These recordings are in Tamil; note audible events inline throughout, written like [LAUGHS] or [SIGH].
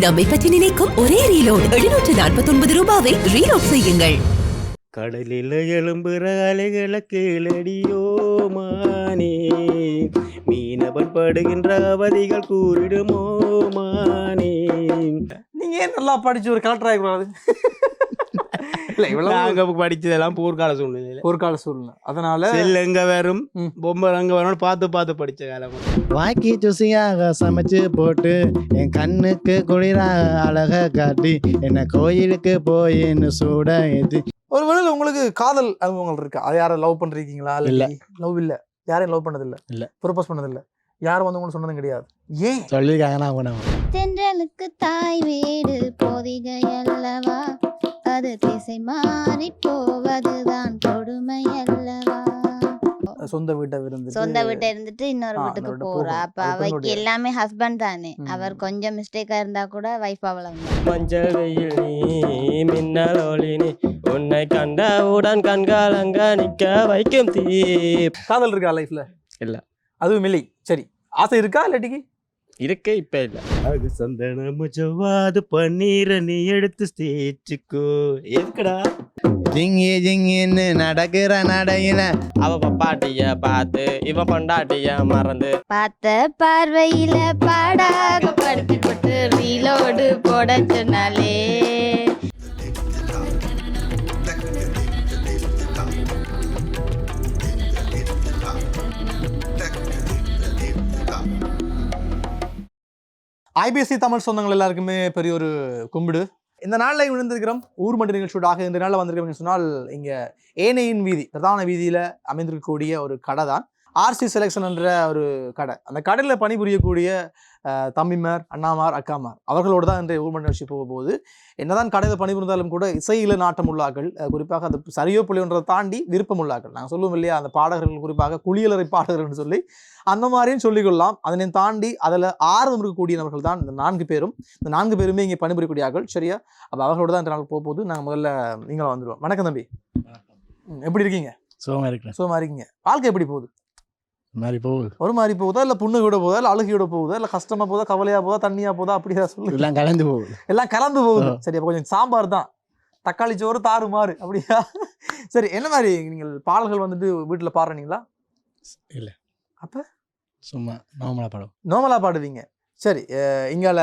நம்மை பற்றி நினைக்கும் ஒரே ரீலோட். எழுநூற்று நாற்பத்தி ஒன்பது ரூபாவை ரீலோட் செய்யுங்கள். கடலில் எழும்புற அலைகளை கீழடியோ மானே. மீனவன் படுகின்ற அவதிகள் கூறிடுமோ மானே. நீங்க ஏன் நல்லா படிச்சு ஒரு கலெக்டர் ஆகக்கூடாது இல்ல இவ்வளவு நாங்க படிச்சதெல்லாம் போர்க்கால சூழ்நிலையில. போர்க்கால சூழ்நிலை. அதனால செல் எங்க வரும். பொம்மை அங்க வரும் பார்த்து பார்த்து படிச்ச காலம். வாக்கி ருசியாக சமைச்சு போட்டு என் கண்ணுக்கு குளிராக அழக காட்டி என்ன கோயிலுக்கு போயின்னு சூட ஏத்தி. ஒருவேளை உங்களுக்கு காதல் அனுபவங்கள் இருக்கா? அது யாரை லவ் பண்றீங்களா இல்ல. லவ் இல்ல. யாரையும் லவ் பண்ணது இல்ல. இல்ல. ப்ரொபோஸ் பண்ணது இல்ல யாரும் வந்து உங்களுக்கு சொன்னதும் கிடையாது. ஏன்? சொல்லியிருக்காங்க நான் தென்றலுக்கு தாய் வீடு பொதிகை அல்லவா? அது திசை மாறி போவதுதான். கொடுமை அல்லவா சொந்த வீட்டை விருந்து சொந்த வீட்டை இருந்துட்டு இன்னொரு வீட்டுக்கு போறா. அப்ப அவைக்கு எல்லாமே ஹஸ்பண்ட் தானே. அவர் கொஞ்சம் மிஸ்டேக்கா இருந்தா கூட வைஃப் அவ்வளவு மஞ்சள் வெயில் நீ மின்னல் ஒளி நீ உன்னை கண்டவுடன் கண்கள் அங்க நிக்க வைக்கும் தீ. காதல் இருக்கா லைஃப்ல இல்ல. அதுவும் இல்லை. சரி. ஆசை இருக்கா இல்லாட்டிக்கு? இருக்கே இப்ப இல்ல. அது சந்தனம் ஜவ்வாது பன்னீரை நீ எடுத்து தேய்ச்சிக்கோ. எதுக்குடா? ஜிங்கி ஜிங்கின்னு நடக்கிற நடையில அவ பப்பாட்டிய பார்த்து இவன் பொண்டாட்டிய மறந்து. பார்த்த பார்வையில பாடாக படுத்தி போட்டு ரீலோடு போட சொன்னாலே ஐபிஎஸ்சி தமிழ் சொந்தங்கள் எல்லாருக்குமே பெரிய ஒரு கும்பிடு. இந்த நாளில் விழுந்திருக்கிறோம் ஊர் மட்டு நிகழ்ச்சியோடாக இந்த நாளில் வந்திருக்கிறோம் சொன்னால் இங்கே ஏனையின் வீதி பிரதான வீதியில் அமைந்திருக்கக்கூடிய ஒரு கடை தான் ஆர்சி செலெக்ஷன் என்ற ஒரு கடை. அந்த கடையில் பணிபுரியக்கூடிய தம்பிமார் அண்ணாமார் அக்காமார் அவர்களோடு தான் இன்றைய ஊர் மண்டி நிகழ்ச்சி போக போகுது. என்னதான் கடையில் பணிபுரிந்தாலும் கூட இசையில நாட்டம் உள்ளாக்கள் குறிப்பாக அது சரியோ புள்ளியோன்றதை தாண்டி விருப்பம் உள்ளாக்கள் நாங்கள் சொல்லுவோம் இல்லையா அந்த பாடகர்கள் குறிப்பாக குளியலறை பாடகர்கள்னு சொல்லி அந்த மாதிரியும் சொல்லிக்கொள்ளலாம் அதனை தாண்டி அதில் ஆர்வம் இருக்கக்கூடிய நபர்கள் தான் இந்த நான்கு பேரும். இந்த நான்கு பேருமே இங்கே பணிபுரியக்கூடியார்கள். சரியா? அப்போ அவர்களோட தான் இந்த நாள் போக போகுது. நாங்கள் முதல்ல நீங்களும் வந்துடுவோம் வணக்கம் தம்பி. எப்படி இருக்கீங்க? சுகமா இருக்கிறேன். சுகமா இருக்கீங்க. வாழ்க்கை எப்படி போகுது? மாதிரி போகுது. ஒரு மாதிரி போகுதா? இல்லை புண்ணுகிட போகுதா? இல்லை அழுகியோட போகுதா? இல்லை கஷ்டமா போதா கவலையா போதா தண்ணியா போதா அப்படி ஏதாவது சொல்லு. எல்லாம் கலந்து போகுது. எல்லாம் கலந்து போகுது. சரி அப்போ கொஞ்சம் சாம்பார் தான். தக்காளி சோறு தாறு மாறு. அப்படியா? சரி என்ன மாதிரி நீங்கள் பாடல்கள் வந்துட்டு வீட்டில் பாடுறீங்களா? சும்மா நார்மலா படம் நோமலா பாடுவீங்க. சரி இங்கால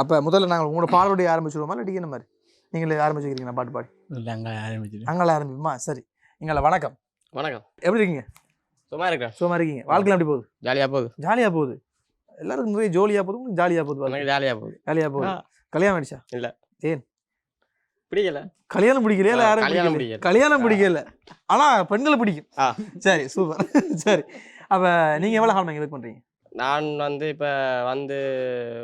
அப்போ முதல்ல நாங்கள் உங்களோட பாடலுடைய ஆரம்பிச்சிடுவோமா இல்லை என்ன மாதிரி? நீங்களே ஆரம்பிச்சுக்கிறீங்களா? பாட்டு பாடி. இல்லை அங்கே ஆரம்பிச்சிட்டு அங்கால ஆரம்பிப்போமா? சரி இங்கால வணக்கம். வணக்கம். எப்படி இருக்கீங்க? சும்மா இருக்கிறேன் சும்மா இருக்கீங்க. வாழ்க்கையில் எப்படி போகுது? ஜாலியா போகுது. ஜாலியாக போகுது. எல்லாருக்கும் நிறைய ஜோலியாக போகுது உங்களுக்கு ஜாலியாக போகுது வாழ்க்கை. எனக்கு ஜாலியா போகுது. ஜாலியாக போகுது. கல்யாணம் ஆயிடுச்சா? பிடிக்கல. கல்யாணம் பிடிக்கலையா இல்லை யாரும் கல்யாணம் பிடிக்கல பிடிக்கல. கல்யாணம். பிடிக்கல. ஆனா பெண்களை பிடிக்கும். சரி சூப்பர். [LAUGHS] சரி. அப்ப நீங்க எவ்வளவு காலம் இங்க பண்றீங்க? நான் வந்து இப்ப வந்து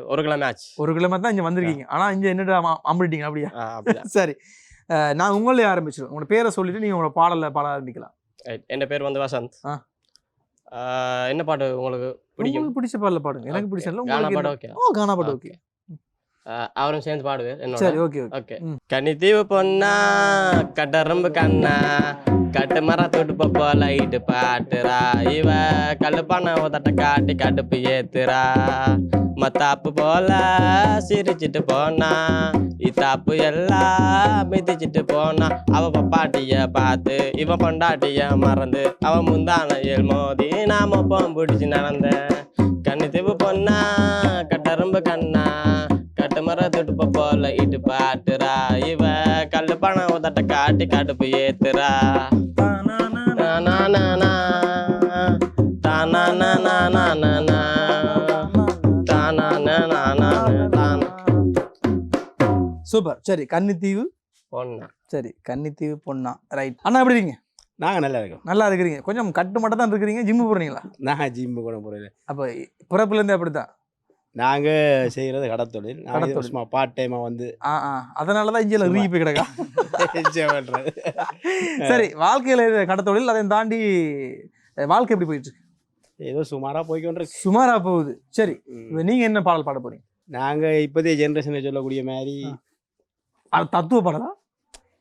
ஒரு ஆச்சு. ஒரு கிலோமீட்டர் தான் இங்க வந்திருக்கீங்க. ஆனா இங்க என்னடா அம்- அம்பிட்டீங்க அப்படியா. [LAUGHS] சரி. நான் உங்களே ஆரம்பிச்சிடுவேன் உங்களோட பேரை சொல்லிட்டு நீங்க உங்களோட பாடல பாட ஆரம்பிக்கலாம். என் பேர் வந்து வசந்த். என்ன பாட்டு உங்களுக்கு பிடிக்கும்? உங்களுக்கு பிடிச்ச பாடல பாடுங்க. எனக்கு. பிடிச்சல உங்களுக்கு பாட்டு ஓகே ஓ கானா பாட்டு. ஓகே. அவரும் சேர்ந்து பாடுவார் என்னோட. சரி ஓகே ஓகே. கன்னித்தீவு பொண்ணா கட்டரும்பு கண்ணா கட்டு மர தொட்டு போல இட்டு பாட்டுறா. இவ கழுப்பான உதட்ட காட்டி கடுப்பு ஏத்துறா. மத்தாப்பு போல சிரிச்சிட்டு போனா. இத்தாப்பு எல்லாம் மிதிச்சிட்டு போனா. அவ பப்பாட்டிய பார்த்து இவன் பொண்டாட்டிய மறந்து அவ முந்தானையில் மோதி நாம பிடிச்சு நடந்த. கன்னித்தீவு பொண்ணா கட்டரும்பு கண்ணா. கட்டு மர துடுப்ப போல இட்டு பாட்டுறா. இவ கல்லு பணம் உதட்ட காட்டி கடுப்பு ஏத்துறா. தானானானா, தானானானானானா, சூப்பர். சரி கன்னித்தீவு? பொண்ணா. சரி கன்னித்தீவு பொண்ணா ரைட் அண்ணா எப்படி இருக்கீங்க? நாங்க நல்லா இருக்கோம். நல்லா இருக்கிறீங்க. கொஞ்சம் கட்டு மட்டும் தான் இருக்கிறீங்க ஜிம்மு போறீங்களா? நான் ஜிம்மு கூட போறேன் அப்ப பிறப்புல இருந்து அப்படித்தான் நாங்க செய்யறது கடத்தொழில். கடத்தொழில். சும்மா பார்ட் டைமா வந்து ஆ ஆ. அதனால தான் இங்கே ரீ போய் கிடக்கா? சரி வாழ்க்கையில கடத்தொழில் அதை தாண்டி வாழ்க்கை எப்படி போயிட்டு இருக்கு? ஏதோ சுமாரா போய்க்கொண்டிருக்கு. சுமாரா போகுது. சரி ம். இப்ப நீங்க என்ன பாடல் பாட போறீங்க? நாங்க இப்போதைய ஜென்ரேஷனை சொல்லக்கூடிய மாதிரி அது தத்துவ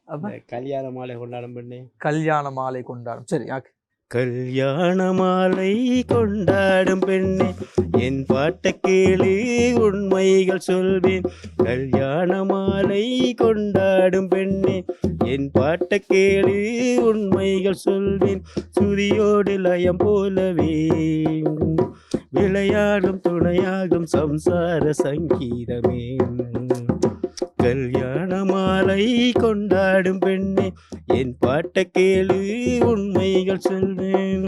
அப்ப? இந்த கல்யாண மாலை கொண்டாடம் பண்ணி. கல்யாண மாலை கொண்டாடும். சரி ஆக்கு. கல்யாண மாலை கொண்டாடும் பெண்ணே என் பாட்ட கேளு உண்மைகள் சொல்வேன். கல்யாண மாலை கொண்டாடும் பெண்ணே என் பாட்ட கேளு உண்மைகள் சொல்வேன். சுதியோடு லயம் போலவே விளையாடும் துணையாகும் சம்சார சங்கீதமே. கல்யாண மாலை கொண்டாடும் பெண்ணே என் பாட்டை கேளு உண்மைகள் சொல்வேன்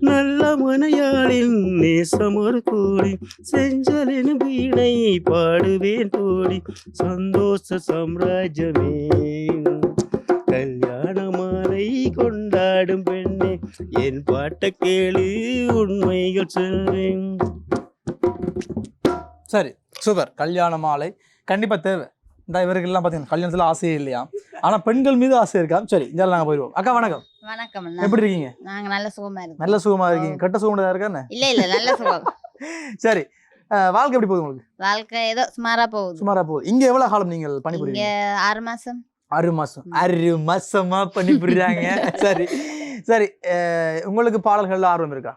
நல்ல மனையாளின் நேசம் ஒரு கோடி செஞ்சலின் வீணை பாடுவேன் தோடி. சந்தோஷ சாம்ராஜ்யமே. கல்யாண மாலை கொண்டாடும் பெண்ணே என் பாட்ட கேளு உண்மைகள் சொல்வேன். சரி சூப்பர். கல்யாண மாலை கண்டிப்பாக தேவை. இந்த இவருக்கெல்லாம் பார்த்தீங்கன்னா கல்யாணத்தில் ஆசையே இல்லையா? ஆனால் பெண்கள் மீது ஆசை இருக்கா? சரி இதெல்லாம் நாங்கள் போயிடுவோம் அக்கா வணக்கம். வணக்கம் எப்படி இருக்கீங்க? நாங்க நல்ல சுகமா இருக்கோம். நல்ல சுகமாக இருக்கீங்க. கெட்ட சுகமாக இருக்கானே? இல்ல இல்ல நல்ல சுகம். [LAUGHS] சரி வாழ்க்கை எப்படி போகுது உங்களுக்கு? வாழ்க்கை ஏதோ சுமாரா போகுது. சுமாரா போகுது. இங்கே எவ்வளோ காலம் நீங்கள் பணிபுரியுங்க ஆறு மாசம். ஆறு மாசம். ஆறு மாசமா பணிபுரியாங்க [LAUGHS] சரி சரி. உங்களுக்கு பாடல்கள்ல ஆர்வம் இருக்கா?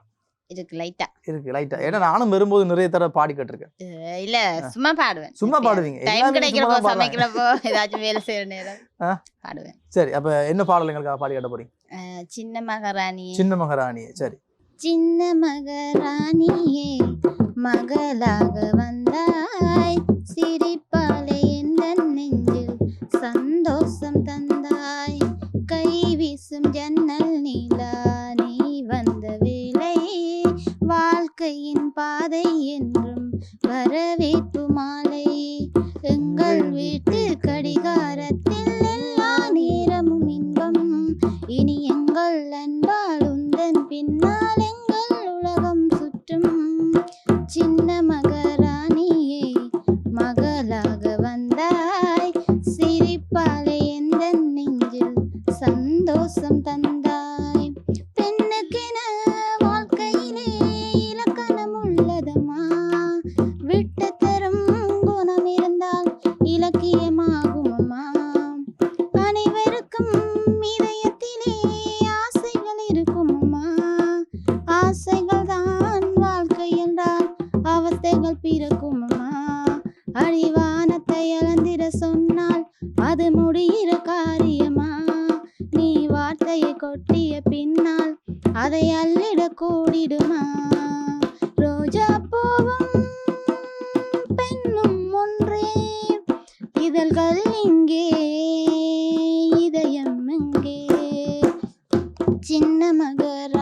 இருக்கு லைட்டா இருக்கு லைட்டா ஏன்னா நானும் வரும்போது நிறைய தடவை பாடி கேட்டிருக்கேன். இல்ல சும்மா பாடுவேன். சும்மா பாடுவீங்க. டைம் கிடைக்கிறப்போ. சமைக்கிறப்போ ஏதாச்சும் வேலை செய்யற நேரம். பாடுவேன். சரி அப்ப என்ன பாடல் எங்களுக்கு பாடி கேட்ட போறீங்க? சின்ன மகாராணி. சின்ன மகாராணி சரி. சின்ன மகாராணியே மகளாக வந்தாய். சிரிப்பாலே நெஞ்சில் சந்தோஷம் தந்தாய். கை வீசும் ஜன்னல் நீலா வாழ்க்கையின் பாதை என்றும் வரவேற்பு மாலை. எங்கள் வீட்டு கடிகாரத்தில் எல்லா நேரமும் இன்பம். இனி எங்கள் அன்பால் உந்தன் பின்னால் சின்ன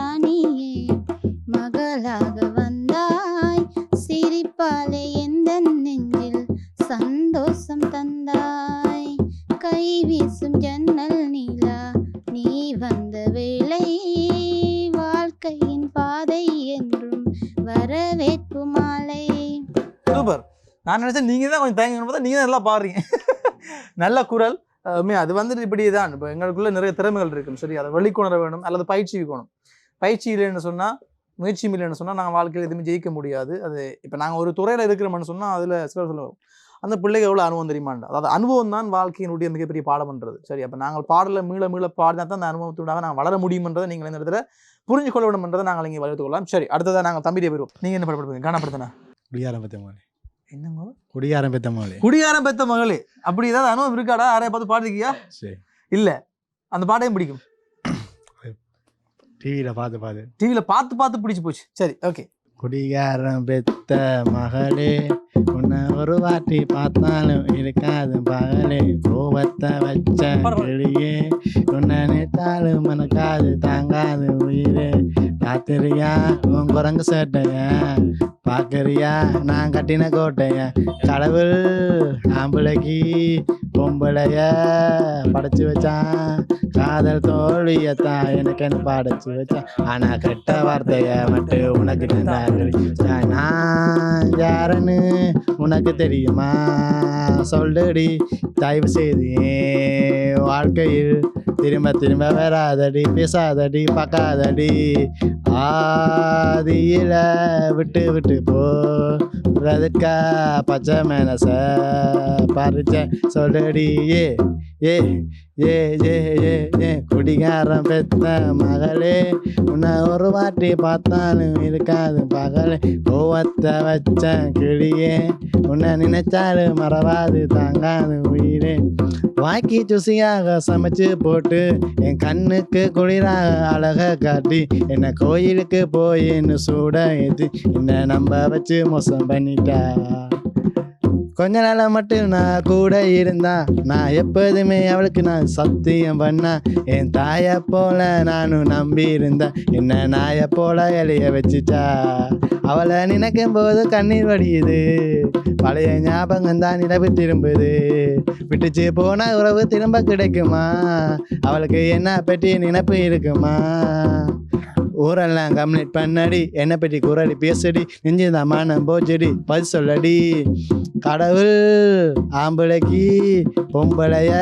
மகளாக வந்தாய். சிரிப்பாலே எந்த நெஞ்சில் சந்தோஷம் தந்தாய்? கை வீசும் ஜன்னல் நீலா நீ வந்த வேளை வாழ்க்கையின் பாதை என்றும் வரவேற்பு மாலை சூப்பர். நான் நினைச்சேன் நீங்க தான் கொஞ்சம் தயங்கணும் பார்த்தா நீங்க தான் நல்லா பாடுறீங்க. [LAUGHS] நல்ல குரல். உண்மை அது வந்துட்டு இப்படி தான் இப்போ எங்களுக்குள்ள நிறைய திறமைகள் இருக்கும். சரி அதை வெளிக்கொணர வேணும் அல்லது பயிற்சி இருக்கணும் பயிற்சி இல்லைன்னு சொன்னால் முயற்சி இல்லைன்னு சொன்னால் நாங்கள் வாழ்க்கையில் எதுவுமே ஜெயிக்க முடியாது. அது இப்போ நாங்கள் ஒரு துறையில் இருக்கிறோம்னு சொன்னால் அதில் சில சொல்லுவோம் அந்த பிள்ளைக்கு எவ்வளோ அனுபவம் தெரியுமாண்டா அதாவது அனுபவம் தான் வாழ்க்கையினுடைய மிகப்பெரிய பாடம்ன்றது சரி அப்போ நாங்கள் பாடலை மீள மீள பாடினா தான் அந்த அனுபவத்தோடாக நாங்கள் வளர முடியும்ன்றதை நீங்கள் இந்த இடத்துல புரிஞ்சு கொள்ள வேண்டும்ன்றதை நாங்கள் இங்கே வளர்த்து கொள்ளலாம். சரி அடுத்ததாக நாங்கள் தம்பியை போயிடுவோம். நீங்கள் என்ன படப்படுவீங்க காணப்படுத்தினா குடியாரம் பற்றி என்னங்க? குடியாரம் பெத்த மகளே. குடியாரம் பெத்த மகளே. அப்படி ஏதாவது அனுபவம் இருக்காடா? யாரைய பார்த்து சரி. இல்ல. அந்த பாட்டையும் பிடிக்கும். டிவியில் பார்த்து பார்த்து டிவியில பார்த்து பார்த்து பிடிச்சு போச்சு. சரி ஓகே குடிகாரம் பெத்த மகளே உன்னை ஒரு வாட்டி பார்த்தாலும் இருக்காது பகலே. கோபத்தை வச்ச. கிளியே உன்னை நினைத்தாலும் மனக்காது தாங்காது உயிரே. பாக்குறியா? உன் குரங்கு சேட்டைய? பாக்குறியா? நான் கட்டின கோட்டைய? கடவுள் ஆம்பளைக்கு பொம்பளைய? படைச்சு வச்சான். காதல் தோழியத்தான் எனக்கு என்ன படைச்சு வச்சான். ஆனா கெட்ட வார்த்தைய மட்டும் உனக்கு நான் யாருன்னு உனக்கு தெரியுமா? சொல்லுடி தயவு செய்து வாழ்க்கையில் திரும்ப திரும்ப வராதடி பேசாதடி பார்க்காதடி. ஆதியில விட்டு விட்டு போறதுக்கா பச்சை மேனச பறிச்ச சொல்லுடி ஏ ஏ ஏ ஏ ஏ ஏ குடிகாரம் பெத்த மகளே. உன்னை ஒரு வாட்டி பார்த்தாலும் இருக்காது பகலே. கோவத்தை வச்ச கிளியே உன்னை நினைச்சாலும் மறவாது தாங்காது உயிரே. வாக்கி சுசியாக சமைச்சு போட்டு என் கண்ணுக்கு குளிராக அழக காட்டி என்னை கோயிலுக்கு போயின்னு சூட ஏற்றி என்னை நம்ப வச்சு மோசம் பண்ணிட்டா. கொஞ்ச நாளா மட்டும் நான் கூட இருந்தா நான் எப்போதுமே அவளுக்கு நான் சத்தியம் பண்ணா. என் தாயை போல நானும் நம்பி இருந்தேன் என்ன நாயை போல இலைய வச்சுட்டா அவளை நினைக்கும் போது கண்ணீர் வடியுது. பழைய ஞாபகம் தான் நிலவு திரும்புது. விட்டுச்சு போன உறவு திரும்ப கிடைக்குமா? அவளுக்கு என்ன பற்றி நினைப்பு இருக்குமா? ஊரெல்லாம் கம்ப்ளீட் பண்ணடி. என்னை பற்றி குரடி பேசடி. நெஞ்சுதான் மானம் போச்சடி. பதில் சொல்லடி. கடவுள் ஆம்பளைக்கு பொம்பளைய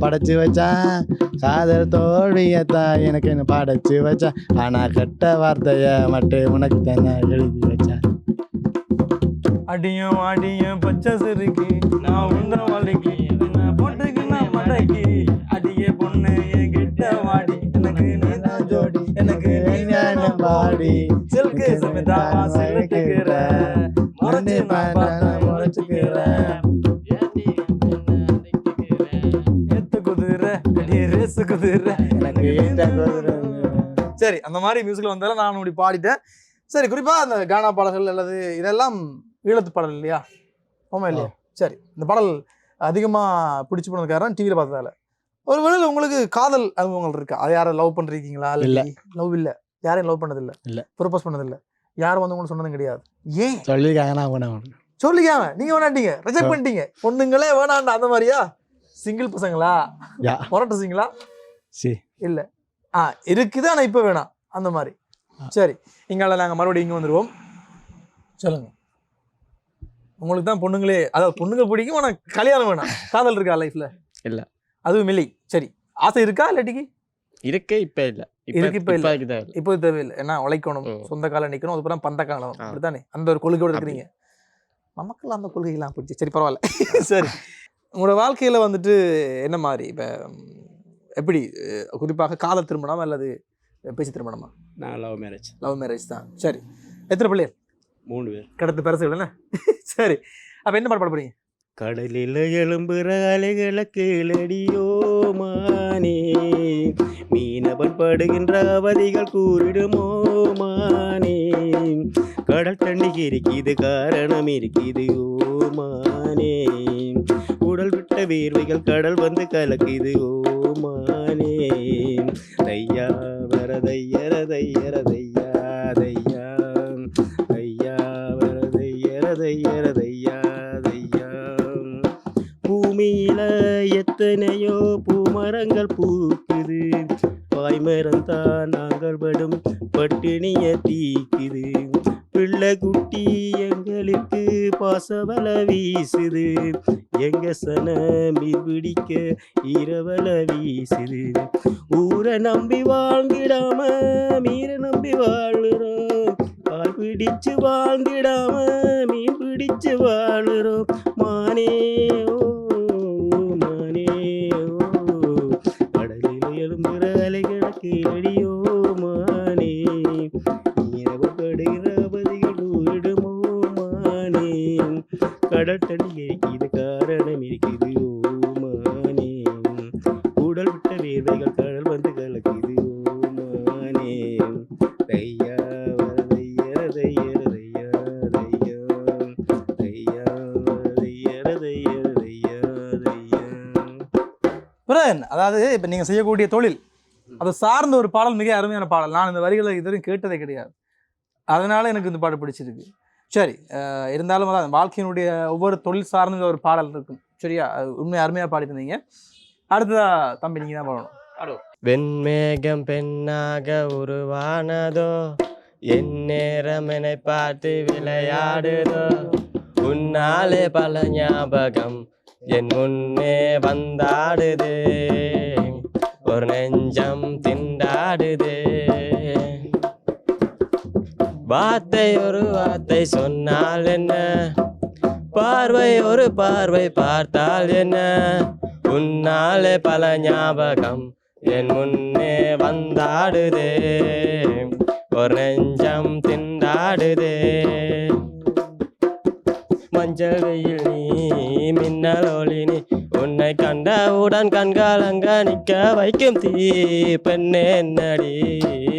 படைச்சு வச்சான். காதல் தோல்வியத்தான் எனக்கு என்ன படைச்சு வச்சான். ஆனால் கெட்ட வார்த்தைய மட்டும் உனக்கு தானே எழுதி வச்சான். அடியும் அடியும் பச்சை சிறுக்கு நான் உந்த வாழ்க்கை என்ன போட்டுக்கு நான் மடக்கி அடியே பொண்ணு என் கிட்ட வாடி. எனக்கு நீதான் ஜோடி. எனக்கு பாடி. சில்கு சமிதாவா சிலுக்குகிற முறைச்சு நான் பார்த்தா முறைச்சுக்கிற ஏத்து குதிரை அடி ரேசு குதிரை. எனக்கு ஏத்த குதிரை. சரி அந்த மாதிரி மியூசிக்கில் வந்தாலும் நான் இப்படி பாடிட்டேன். சரி குறிப்பாக அந்த கானா பாடல்கள் அல்லது இதெல்லாம் ஈழத்து பாடல் இல்லையா? ஆமா இல்லையா? சரி இந்த பாடல் அதிகமாக பிடிச்சி போனது காரணம் டிவியில் பார்த்ததால. ஒரு வேளையில் உங்களுக்கு காதல் அனுபவங்கள் இருக்கா? அது யாரை லவ் பண்ணிருக்கீங்களா? இல்ல. லவ் இல்லை? யாரையும் லவ் பண்ணதில்லை. இல்ல. ப்ரொபோஸ் பண்ணதில்லை. யாரும் வந்து உங்களுக்கு சொன்னதும் கிடையாது. ஏன்? சொல்லியிருக்காங்க நான் வேணாம் சொல்லிக்காம நீங்க வேணாட்டீங்க ரிஜெக்ட் பண்ணிட்டீங்க. பொண்ணுங்களே வேணாண்டா அந்த மாதிரியா? சிங்கிள் பசங்களா? யா. முரட்டசிங்களா சி. இல்ல. ஆ இருக்குது ஆனா இப்போ வேணாம். அந்த மாதிரி. சரி இங்கால நாங்க மறுபடியும் இங்க வந்துருவோம். சொல்லுங்க. உங்களுக்கு தான் பொண்ணுங்களே அதாவது பொண்ணுங்க பிடிக்கும் ஆனா கல்யாணம் வேணாம். காதல் இருக்கா லைஃப்ல இல்ல. அதுவும் இல்லை. சரி. ஆசை இருக்கா இல்லாட்டிக்கு? இருக்கு இப்ப இல்ல. இருக்கு, இப்ப இல்ல. இப்ப இதுதான் இல்ல. இப்போ தேவையில்லை. ஏன்னா உழைக்கணும். சொந்த காலம் நிக்கணும். அதுக்கப்புறம் பந்த காலம். அப்படித்தானே? அந்த ஒரு கொள்கையோட இருக்கிறீங்க. நமக்கெல்லாம் அந்த கொள்கையெல்லாம் பிடிச்சி. சரி பரவாயில்ல. [LAUGHS] சரி. உங்களோட வாழ்க்கையில வந்துட்டு என்ன மாதிரி? இப்போ எப்படி குறிப்பாக காதல் திருமணம் அல்லது பேச்சு திருமணமா? நான் லவ் மேரேஜ் லவ் மேரேஜ் தான். சரி. எத்தனை பிள்ளைகள்? மூணு பேர். கடத்து பெருசு என்ன? [LAUGHS] சரி. அப்ப என்ன பாட்டு பாட போறீங்க? கடலில் எழும்புற அலைகளை கீழடியோ அவன் படுகின்ற அவதிகள் கூறிடுமோ மானே? கடல் தண்ணி இருக்குது காரணம் இருக்குது ஓ மானே? உடல் விட்ட வேர்வைகள் கடல் வந்து கலக்குது ஓ மானே? தையா வரதையர தையர தையா தையா தையா. வரதையர தையர தையா தையா. பூமியில எத்தனையோ பூமரங்கள் பூக்குது. பாய்மரந்தா நாங்கள் படும் பட்டினிய தீக்குது. பிள்ளை குட்டி எங்களுக்கு பாசவல வீசுது. எங்க சன பிடிக்க இரவல வீசுது. ஊரை நம்பி வாழ்ந்திடாம மீரை நம்பி வாழுறோம் பால் பிடிச்சு வாழ்ந்திடாம மீன் பிடிச்சு வாழுறோம் மானே ஓ மானே இருக்குது காரணம் இருக்குது ஓ மானே. உடல் விட்ட வேர்வைகள் கடல் வந்து கலக்குது. ஓ மானே. தையா தையா தையா தையா தையா. அதாவது இப்போ நீங்கள் செய்யக்கூடிய தொழில் அதை சார்ந்த ஒரு பாடல் மிக அருமையான பாடல். நான் இந்த வரிகளை இதுவரையும் கேட்டதே கிடையாது. அதனால எனக்கு இந்த பாட்டு பிடிச்சிருக்கு. சரி இருந்தாலும் அதான் வாழ்க்கையினுடைய ஒவ்வொரு தொழில் சார்ந்த ஒரு பாடல் இருக்கும். சரியா? உண்மை அருமையாக பாடியிருந்தீங்க. அடுத்ததா தம்பி நீங்கள் தான் பாடணும். வெண்மேகம் பெண்ணாக உருவானதோ என் நேரம் என்னை பார்த்து விளையாடுதோ உன்னாலே பல ஞாபகம் என் முன்னே வந்தாடுது. ஒரு நெஞ்சம் திண்டாடுது. வார்த்தை ஒரு வார்த்தை சொன்னால் என்ன? பார்வை ஒரு பார்வை பார்த்தால் என்ன? உன்னாலே பல ஞாபகம் என் முன்னே வந்தாடுதே. ஒரு நெஞ்சம் திண்டாடுதே. மஞ்சள் வெயில் நீ மின்னல் ஒளி நீ உன்னை கண்டவுடன் கண்காலங்க நிற்க வைக்கும் தீ பெண்ணே என்னடி?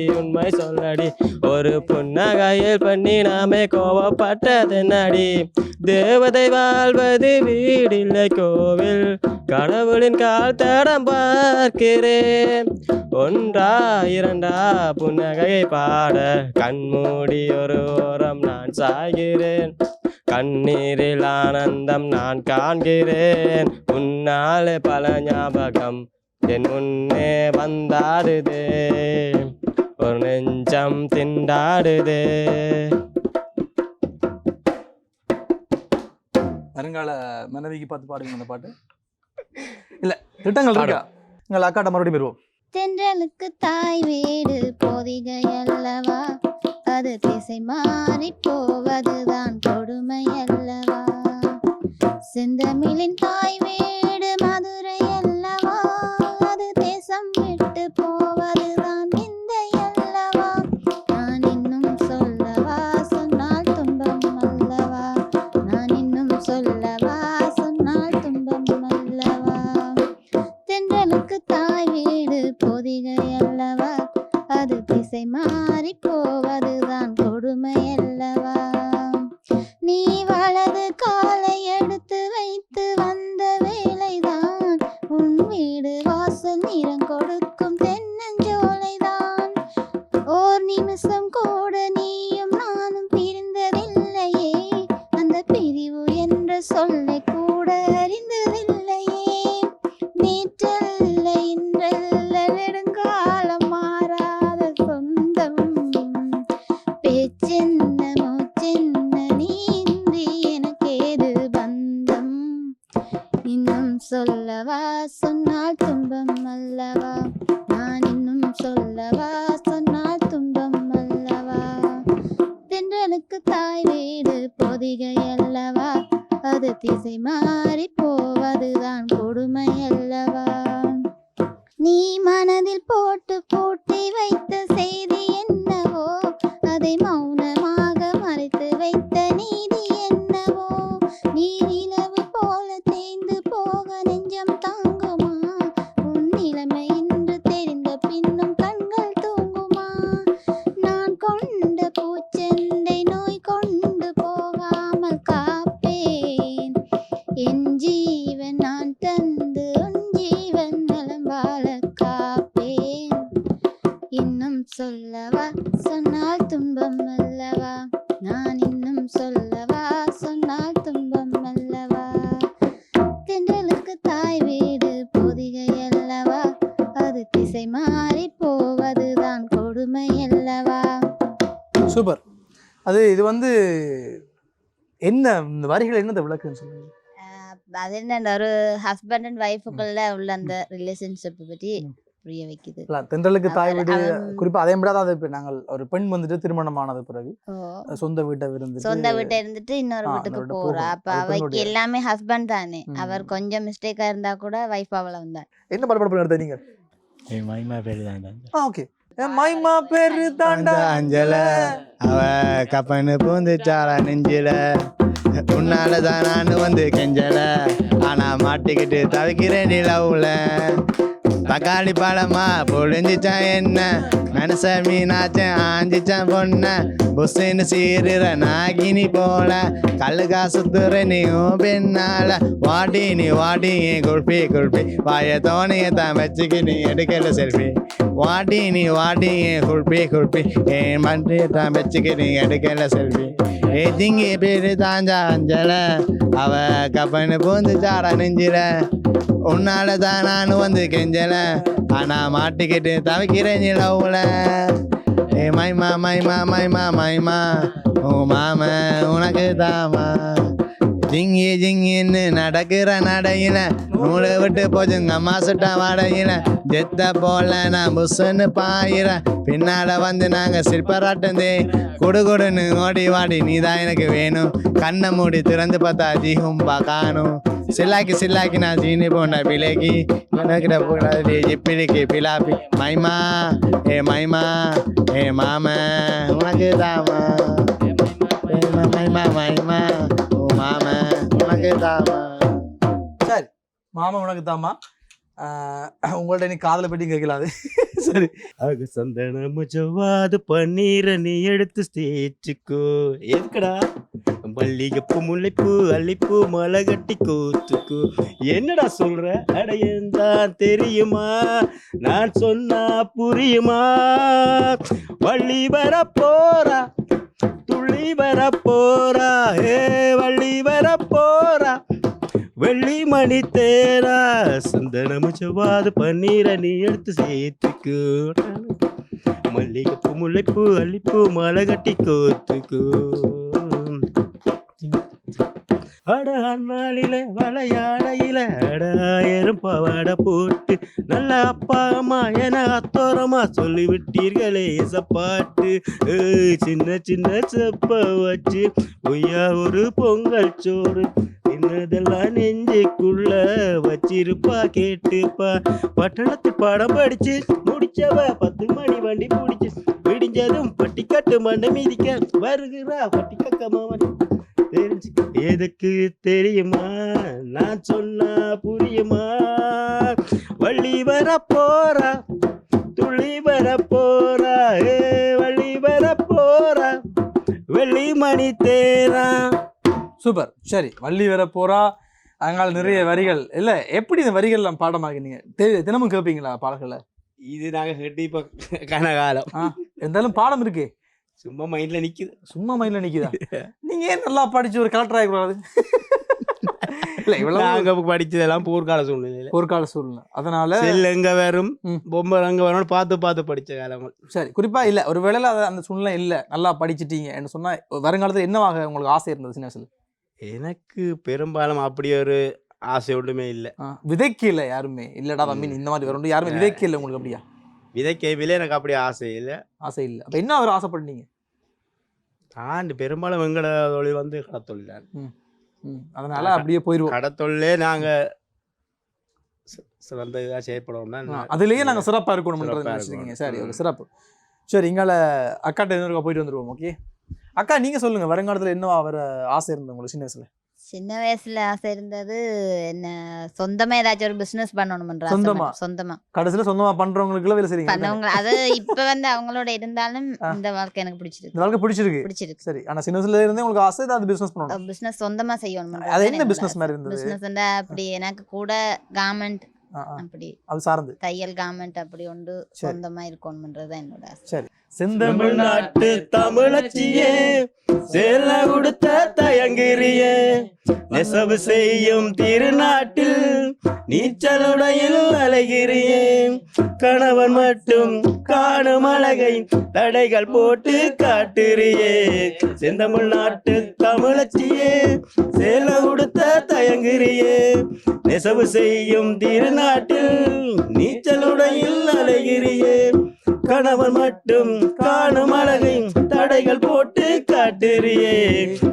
உண்மை சொல்லடி. ஒரு புன்னகையில் பண்ணி நாமே கோவப்பட்டதென்னடி. தேவதை வாழ்வது வீடில்லை கோவில். கடவுளின் கால் தடம் பார்க்கிறேன். ஒன்றா இரண்டா புன்னகையை பாட. கண்மூடி ஒரு ஓரம் நான் சாய்கிறேன். கண்ணீரில் ஆனந்தம் நான் காண்கிறேன். உன்னாலே பல ஞாபகம் என் முன்னே வந்தாடுதே. ஒரு நெஞ்சம் திண்டாடுதே. வருங்கால மனைவிக்கு பார்த்து பாடுங்க அந்த பாட்டு. இல்ல திட்டங்கள் இருக்கா? எங்கள் அக்காட்ட மறுபடியும் பெறுவோம் தென்றலுக்கு தாய் வீடு பொதிகை அல்லவா? அது திசை மாறி போவதுதான் கொடுமை அல்லவா? செந்தமிழின் தாய் வீடு அது இது வந்து என்ன இந்த வரிகள் என்னதை விளக்குன்னு சொல்லுங்க. அது என்ன ஒரு ஹஸ்பண்ட் அண்ட் ஒய்ஃபுக்குள்ள உள்ள அந்த ரிலேஷன்ஷிப் பற்றி. புரிய வைக்குது. தென்றலுக்கு தாய் வீடு குறிப்பா அதே விட அது இப்ப நாங்கள் ஒரு பெண் வந்துட்டு திருமணமானது பிறகு ஓ, சொந்த வீட்டை விருந்து சொந்த வீட்டை இருந்துட்டு இன்னொரு வீட்டுக்கு போறா. அப்ப அவைக்கு எல்லாமே ஹஸ்பண்ட் தானே. அவர் கொஞ்சம் மிஸ்டேக்கா இருந்தா கூட வைஃப் அவள வந்தா. என்ன பாட்டு பாட எடுத்த நீங்க? என் மைமா பேரு தான். ஆ ஓகே மைமா பேரு தாண்டா. அஞ்சல அவ கப்பனு பூந்துச்சாரா நெஞ்சில. உன்னால தான் நான் வந்து கெஞ்சல. ஆனா மாட்டிக்கிட்டு தவிக்கிறேன் நிலவுல தக்காளி பழமா பொழிஞ்சிச்சா என்ன? மனச மீனாச்சன் ஆஞ்சிச்சான் பொண்ண புஸ்ஸின்னு சீருற நாகினி போல. கல்லு காசு துற நீயும் பின்னால. வாடி நீ வாடி என் குல்பி வாய தோணிய தான் வச்சுக்கு நீ எடுக்கல செல்வி. வாடி நீ வாடி என் குல்பி குல்பி. என் மண்டிய தான் வச்சுக்கு நீ எடுக்கல செல்வி. ஏ திங்கி பேரு தாஞ்சா அஞ்சல அவ கப்பனு பூந்து சாடா நெஞ்சில. உன்னால தான் நான் வந்து கெஞ்சல. ஆனா மாட்டிக்கிட்டு தவிக்கிறேன் நிலவுல ஏ மைமா மைமா மைமா மைமா ஓ மாம உனக்கு தாமா ஜிங்கி ஜிங்கின்னு நடக்கிற நடையில நூலை விட்டு போச்சுங்க அம்மா சுட்ட வாடையில. ஜெத்த போல நான் புஷ்ஷுன்னு பாயிறேன். பின்னால வந்து நாங்க சிற்பராட்டந்தே. குடு குடுன்னு ஓடி வாடி நீதான் எனக்கு வேணும். கண்ணை மூடி திறந்து பார்த்தா அதிகம் காணும். சில்லாக்கி சில்லாக்கி நான் ஜீனி போன பிள்ளைக்கு கிட போடாது ஜிப்பிலிக்கு பிலாப்பி மைமா ஏ மைமா ஏ மாம உனக்கு தாமா ஏ மைமா மைமா ஓ மாம உனக்கு தாமா சரி மாமா உனக்கு தாமா உங்கள்ட்ட நீ காதல பற்றி கேட்கலாது. சரி. அக சந்தனமு ஜவ்வாது பன்னீர நீ எடுத்து சேச்சுக்கோ எதுக்குடா? மல்லிகைப்பூ முல்லைப்பூ அல்லிப்பூ மலை கட்டி கோத்துக்கோ. என்னடா சொல்ற? அடையந்தான் தெரியுமா? நான் சொன்னா புரியுமா? வள்ளி வர போறா துள்ளி வர போறா. ஏ வள்ளி வர போறா வெள்ளி மணி தேரா சந்தனமு செவ்வாது பன்னீரை நீ எடுத்து சேர்த்துக்கு. மல்லிகைப்பூ முல்லைப்பூ அல்லிப்பூ மலை கட்டி கோத்துக்கோ. அட அந்நாளில வளையாடையில அட ஆயிரம் பவாடை போட்டு நல்ல அப்பா அம்மா என அத்தோரமா சொல்லிவிட்டீர்களே சப்பாட்டு சின்ன சின்ன செப்ப வச்சு பொய்யா ஒரு பொங்கல் சோறு. இன்னதெல்லாம் நெஞ்சுக்குள்ள வச்சிருப்பா கேட்டுப்பா. பட்டணத்து படம் படிச்சு முடிச்சவ பத்து மணி வண்டி பிடிச்சு விடிஞ்சதும் பட்டிக்கட்டு மண்டை மீதிக்க வருகிறா பட்டிக்கக்க மாமன். தெரிஞ்சு எதுக்கு தெரியுமா? நான் சொன்னா புரியுமா? வள்ளி வர போறா துளி வர போறா ஏ வள்ளி வர போறா வெள்ளி மணி தேரா. சூப்பர். சரி வள்ளி வர போறா. அதனால நிறைய வரிகள். இல்ல எப்படி இந்த வரிகள் எல்லாம் பாடமாக்கினீங்க தினமும் கேட்பீங்களா பாடல்களை? இது நாங்க கேட்டு இப்ப கனகாலம் இருந்தாலும் பாடம் இருக்கு. சும்மா மைண்ட்ல நிக்குது. சும்மா மைண்ட்ல நிக்குதா? [LAUGHS] நீங்க ஏன் நல்லா படிச்சு ஒரு கலெக்டர் ஆகக்கூடாது இல்ல [LAUGHS] படிச்சதெல்லாம் போர்க்கால சூழ்நிலையில. போர்க்கால சூழ்நிலை. அதனால செல் எங்க வரும். பொம்மை அங்க வரும் பார்த்து பார்த்து படிச்ச காலங்கள் சரி குறிப்பா இல்ல ஒரு வேளையில அது அந்த சூழ்நிலை இல்ல. நல்லா படிச்சிட்டீங்க. என்று சொன்னா வருங்காலத்துல என்னவாக உங்களுக்கு ஆசை இருந்தது சின்ன வயசுல? எனக்கு பெரும்பாலும் அப்படி ஒரு ஆசை ஒன்றுமே இல்லை. விதைக்கல யாருமே? இல்லடா நீ இந்த மாதிரி வரும் யாருமே விதைக்கல உங்களுக்கு அப்படியா? விதைக்கவில்லை எனக்கு அப்படி ஆசை இல்லை. ஆசை இல்ல. அப்ப என்ன அவர் ஆசைப்பட்டீங்க? தாண்டி பெரும்பாலும் எங்களோட தொழில் வந்து கடத்தொழில் அதனால அப்படியே போயிருவோம். கடத்தொழிலே நாங்க சிறந்த இதாக செய்யப்படுவோம் தான். ஆ, அதுலயே நாங்க சிறப்பா இருக்கணும்ன்றது நினைச்சிருக்கீங்க. சரி ஒரு சிறப்பு. சரி இங்கால அக்காட்ட இன்னொருக்கா போயிட்டு வந்துருவோம் ஓகே அக்கா நீங்க சொல்லுங்க. வருங்காலத்துல என்னவா வர ஆசை இருந்தது உங்களுக்கு சின்ன வயசுல? சின்ன வயசுல ஆசை இருந்தது என்ன சொந்தமா ஏதாச்சும் ஒரு பிசினஸ் பண்ணணும்ன்ற சொந்தமா? சொந்தமா. கடைசியில சொந்தமா பண்றவங்களுக்கு வேலை செய்றீங்க? பண்ணவங்க அது இப்ப வந்து அவங்களோட இருந்தாலும். இந்த வாழ்க்கை எனக்கு இந்த பிடிச்சிருக்கு வாழ்க்கை பிடிச்சிருக்கு? பிடிச்சிருக்கு. சரி ஆனா சின்ன வயசுல இருந்தே உங்களுக்கு ஆசை ஏதாவது பிசினஸ் பண்ணணும்? பிசினஸ் சொந்தமா செய்யணும் அது என்ன பிசினஸ் மாதிரி இருந்தது? பிசினஸ் அப்படி எனக்கு கூட கார்மெண்ட் அப்படி. அது சார்ந்து. தையல் கார்மெண்ட் அப்படி ஒன்று சரி. சொந்தமா இருக்கணும்ன்றது என்னோட சரி. செந்தமிழ் தமிழ்நாட்டு தமிழச்சியே சேல கொடுத்த தயங்கிரியே நெசவு செய்யும் திருநாட்டில் நீச்சலுடையில் அலைகிறியே கணவன் மட்டும் காணும் அழகை தடைகள் போட்டு காட்டுறியே. செந்தமிழ்நாட்டு தமிழச்சியே சேல உடுத்த தயங்குறியே. நெசவு செய்யும் திருநாட்டில் நீச்சலுடையில் அலைகிறியே கணவன் மட்டும் காணும் அழகை கடைகள் போட்டு காட்டுறியே.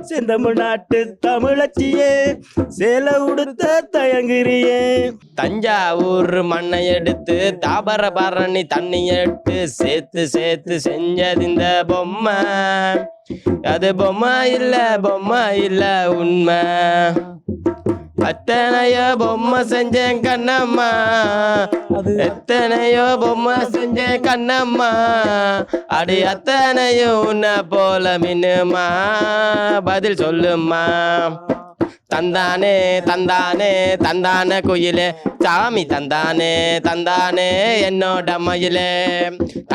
செந்தமிழ் நாட்டு தமிழச்சியே சேல உடுத்த தயங்குறியே. தஞ்சாவூர் மண்ணை எடுத்து தாபர பரணி தண்ணி எடுத்து சேர்த்து சேர்த்து செஞ்சது இந்த பொம்மை. அது பொம்மை இல்ல பொம்மை இல்ல உண்மை. அத்தனையோ பொம்மை செஞ்சேன் கண்ணம்மா. அது? எத்தனையோ பொம்மை செஞ்சேன் கண்ணம்மா. அடி அத்தனையும் உன்னை போல மின்னுமா. பதில் சொல்லுமா தந்தானே தந்தானே தந்தான குயிலே. சாமி தந்தானே தந்தானே என்னோட மயிலே.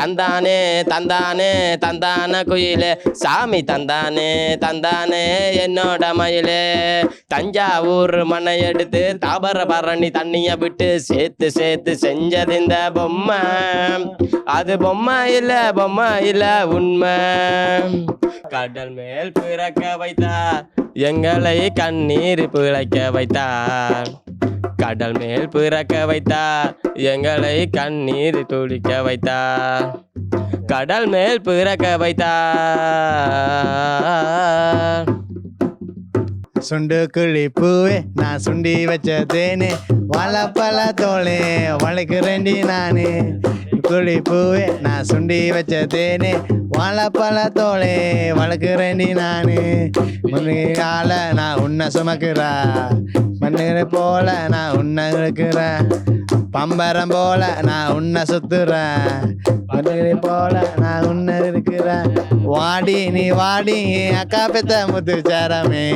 தந்தானே தந்தானே தந்தான குயிலே. சாமி தந்தானே தந்தானே என்னோட மயிலே. தஞ்சாவூர் மனை எடுத்து தாபர பரணி தண்ணிய விட்டு சேர்த்து சேர்த்து செஞ்சது இந்த பொம்மை. அது பொம்மை இல்ல பொம்மை இல்ல உண்மை. கடல் மேல் பிறக்க வைத்தார். எங்களை கண்ணி நீர் பிழைக்க வைத்தார். கடல் மேல் பிறக்க வைத்தார். எங்களை கண்ணீர் துளிக்க வைத்தார். கடல் மேல் பிறக்க வைத்தார். சுண்டு குழி பூவே நான் சுண்டி வச்ச தேனே வாழைப்பழ தோளே வளைக்கிறேண்டி நானே. குழி பூவே நான் சுண்டி வச்ச தேனே வாழைப்பழ தோளே வளர்க்குறேண்டி நானு. முன்னுக்கு கால நான் உன்னை சுமக்குறா. மண்ணுகிற போல நான் உன்னை இருக்கிறேன் பம்பரம் போல நான் உன்னை சுத்துறேன். மண்ணுகிற போல நான் உன்னை இருக்கிறேன். வாடி நீ வாடி அக்கா பெத்த முத்துச்சாரமே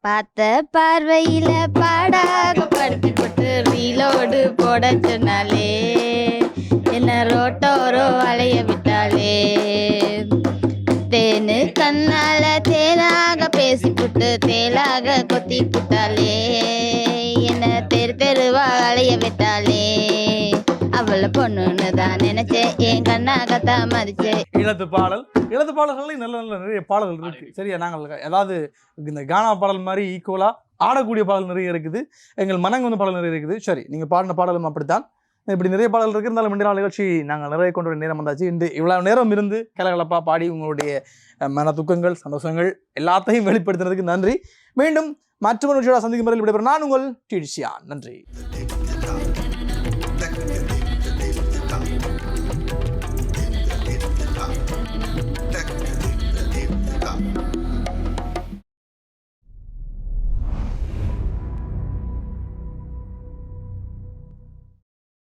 பார்த்த பார்வையில பாடாக படுத்தி போட்டு ரீலோடு போட சொன்னாலே என்ன ரோட்டோரோ அலைய விட்டாலே தேனு கண்ணால தேனாக பேசி புட்டு தேலாக கொத்தி புட்டாலே என்ன தெரு தெருவா அலைய விட்டாலே பொண்ணுன்னு தான் நினைச்சேன் என் கண்ணாகத்தான் மதிச்சேன் இழத்து பாடல். இழத்து பாடல்கள்லையும் நல்ல நல்ல நிறைய பாடல்கள் இருக்கு. சரியா? நாங்கள் அதாவது இந்த கானா பாடல் மாதிரி ஈக்குவலா ஆடக்கூடிய பாடல் நிறைய இருக்குது. எங்கள் மனங்க வந்து பாடல் நிறைய இருக்குது. சரி நீங்க பாடின பாடலும் அப்படித்தான். இப்படி நிறைய பாடல் இருக்கு. இருந்தாலும் ரெண்டு நாள் நிகழ்ச்சி நாங்கள் நிறைய கொண்டு வர நேரம் வந்தாச்சு. இன்று இவ்வளவு நேரம் இருந்து கலகலப்பா பாடி உங்களுடைய மன துக்கங்கள் சந்தோஷங்கள் எல்லாத்தையும் வெளிப்படுத்துறதுக்கு நன்றி. மீண்டும் மற்றொரு நிகழ்ச்சியோட சந்திக்கும் முறையில் விடைபெறும் நான் உங்கள் டிடிசியா நன்றி.